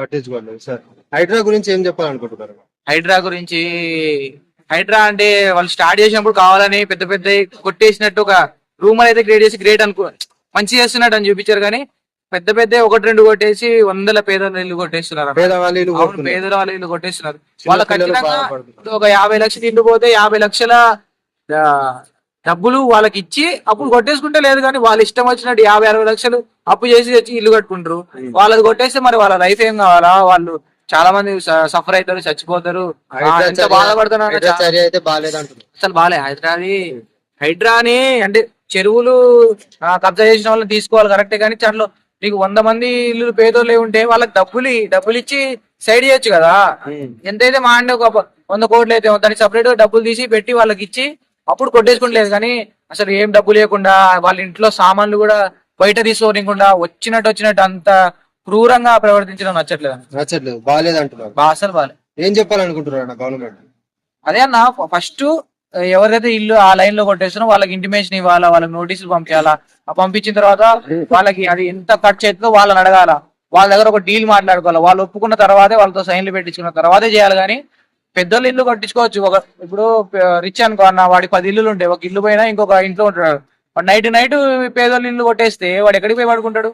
పట్టించుకోండి sir Hydraa గురించి ఏం చెప్పాలనుకుంటున్నారు? హైడ్రా గురించి హైడ్రా అంటే వాళ్ళు స్టార్ట్ చేసినప్పుడు కావాలని పెద్ద పెద్ద కొట్టేసినట్టు ఒక రూమర్ అయితే క్రియేట్ చేసి గ్రేట్ అనుకో మంచి చేస్తున్నట్టు అని చూపించారు కానీ పెద్ద పెద్ద ఒకటి రెండు కొట్టేసి వందల పేదల ఇల్లు కొట్టేస్తున్నారు. పేదల వాళ్ళ ఇల్లు కొట్టేస్తున్నారు. వాళ్ళ ఖచ్చితంగా. ఒక యాభై లక్షలు ఇల్లు పోతే యాభై లక్షల డబ్బులు వాళ్ళకి ఇచ్చి అప్పుడు కొట్టేసుకుంటే లేదు కానీ వాళ్ళ ఇష్టం వచ్చినట్టు యాభై అరవై లక్షలు అప్పు చేసి తెచ్చి ఇల్లు కట్టుకుంటారు. వాళ్ళది కొట్టేస్తే మరి వాళ్ళ లైఫ్ ఏం కావాలా? వాళ్ళు చాలా మంది సఫర్ అవుతారు చచ్చిపోతారు. ఎంత బాధపడుతున్నారు అసలు బాలే హైదరాబాద్ హైడ్రాని అంటే చెరువులు కబ్జా చేసిన వాళ్ళని తీసుకోవాలి కరెక్టే కానీ దాంట్లో నీకు వంద మంది ఇల్లు పేదోళ్ళే ఉంటే వాళ్ళకి డబ్బులు డబ్బులు ఇచ్చి సైడ్ చేయొచ్చు కదా. ఎంతైతే మా అంటే ఒక వంద కోట్లు అయితే దానికి సపరేట్గా డబ్బులు తీసి పెట్టి వాళ్ళకి ఇచ్చి అప్పుడు కొట్టేసుకుంటలేదు కానీ అసలు ఏం డబ్బు లేకుండా వాళ్ళ ఇంట్లో సామాన్లు కూడా బయట తీసుకోనికుండా వచ్చినట్టు వచ్చినట్టు అంత క్రూరంగా ప్రవర్తించడం నచ్చట్లేదు నచ్చట్లేదు. బాగాలేదంటున్నారు బా అసలు బాలే. ఏం చెప్పాలనుకుంటున్నారు గవర్నమెంట్? అదే అన్న ఫస్ట్ ఎవరైతే ఇల్లు ఆ లైన్లో కొట్టేస్తారో వాళ్ళకి ఇంటిమేషన్ ఇవ్వాలా వాళ్ళకి నోటీసులు పంపించాలా? ఆ పంపించిన తర్వాత వాళ్ళకి అది ఎంత ఖర్చు అవుతుందో వాళ్ళని అడగాల? వాళ్ళ దగ్గర ఒక డీల్ మాట్లాడుకోవాలి? వాళ్ళు ఒప్పుకున్న తర్వాతే వాళ్ళతో సైన్లు పెట్టించుకున్న తర్వాతే చేయాలి కానీ పెద్దోళ్ళు ఇల్లు కట్టించుకోవచ్చు. ఒక ఇప్పుడు రిచ్ అనుకో అన్న వాడికి పది ఇల్లులు ఉంటాయి ఒక ఇల్లు పోయినా ఇంకొక ఇంట్లో ఉంటాడు. వాడు నైట్ నైట్ పేదోళ్ళు ఇల్లు కొట్టేస్తే వాడు ఎక్కడికి పోయి పడుకుంటాడు?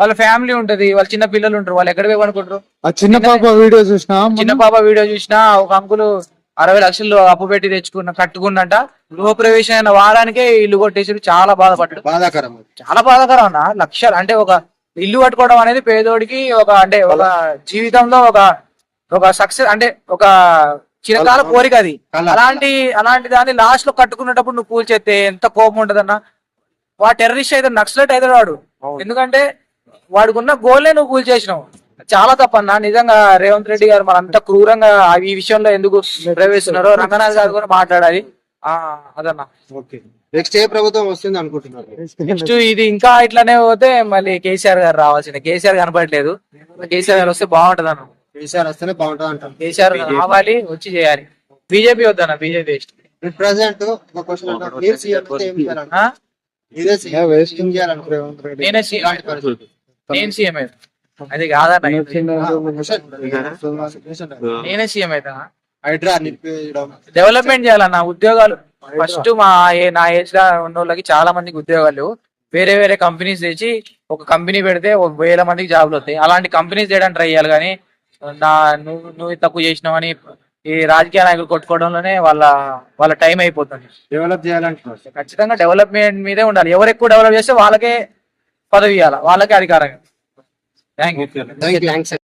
వాళ్ళ ఫ్యామిలీ ఉంటది. వాళ్ళ చిన్న పిల్లలు ఉంటారు. వాళ్ళు ఎక్కడికి పోయి పడుకుంటారు? చిన్న పాప వీడియో చూసినా చిన్న పాప వీడియో చూసినా ఒక అంకులు అరవై లక్షలు అప్పు పెట్టి తెచ్చుకున్న కట్టుకున్నట. గృహప్రవేశం అయిన వారానికే ఇల్లు కొట్టేసి చాలా బాధపడ్డాడు. బాధాకరం. చాలా బాధాకరం అన్న. లక్షలు అంటే ఒక ఇల్లు కట్టుకోవడం అనేది పేదోడికి ఒక అంటే ఒక జీవితంలో ఒక ఒక సక్సెస్ అంటే ఒక చిరకాల కోరిక అది. అలాంటి అలాంటి దాన్ని లాస్ట్లో కట్టుకునేటప్పుడు నువ్వు కూల్చేస్తే ఎంత కోపం ఉంటదన్న? వాడు టెర్రరిస్ట్ అయితే నక్సలైట్ అయితే వాడు ఎందుకంటే వాడికి ఉన్న గోల్నే నువ్వు కూల్చేసినావు చాలా తప్పన్న. నిజంగా రేవంత్ రెడ్డి గారు మనంత క్రూరంగా ఈ విషయంలో ఎందుకు ప్రవేశిస్తున్నారో రంగనాథ్ గారు కూడా మాట్లాడాలి. ఆ అదన్న. ఓకే. నెక్స్ట్ ఏ ప్రభుత్వం వస్తుంది అనుకుంటున్నారు? నెక్స్ట్ ఇది ఇంకా ఇట్లానే పోతే మళ్ళీ కేసీఆర్ గారు రావాల్సిందే. కేసీఆర్ కనపడలేదు. కేసీఆర్ గారు వస్తే బాగుంటది అన్న కేసీఆర్ వస్తేనే బాగుంటుంది అంటారు కేసీఆర్ రావాలి వచ్చి చేయాలి. బీజేపీ వద్దన్న బీజేపీ ప్రెసెంట్ ఒక క్వశ్చన్ మీరు సీఎం అయితే ఏం చేయాలనుకుంటున్నారు? మీరే సీఎం వేస్ట్? ఏం చేయాలనుకుంటున్నారు? నేనే సీఎం. నేను అయితే. అది కాదన్న. నేనే సీఎం అయితే. హైడ్రా డెవలప్మెంట్ చేయాలన్న ఉద్యోగాలు. ఫస్ట్ మా నా ఏజ్లో ఉన్న వాళ్ళకి చాలా మందికి ఉద్యోగాలు. వేరే వేరే కంపెనీస్ తెచ్చి ఒక కంపెనీ పెడితే ఒక వేల మందికి జాబ్లు వస్తాయి. అలాంటి కంపెనీస్ చేయడానికి ట్రై చేయాలి కానీ నా నువ్వు నువ్వు తక్కువ చేసినావని ఈ రాజకీయ నాయకులు కొట్టుకోవడంలోనే వాళ్ళ వాళ్ళ టైం అయిపోతుంది. డెవలప్ చేయాలంటున్నారు. ఖచ్చితంగా డెవలప్మెంట్ మీదే ఉండాలి. ఎవరు ఎక్కువ డెవలప్ చేస్తే వాళ్ళకే పదవి ఇవ్వాలి? వాళ్ళకే అధికారం థ్యాంక్ యూ థ్యాంక్ యూ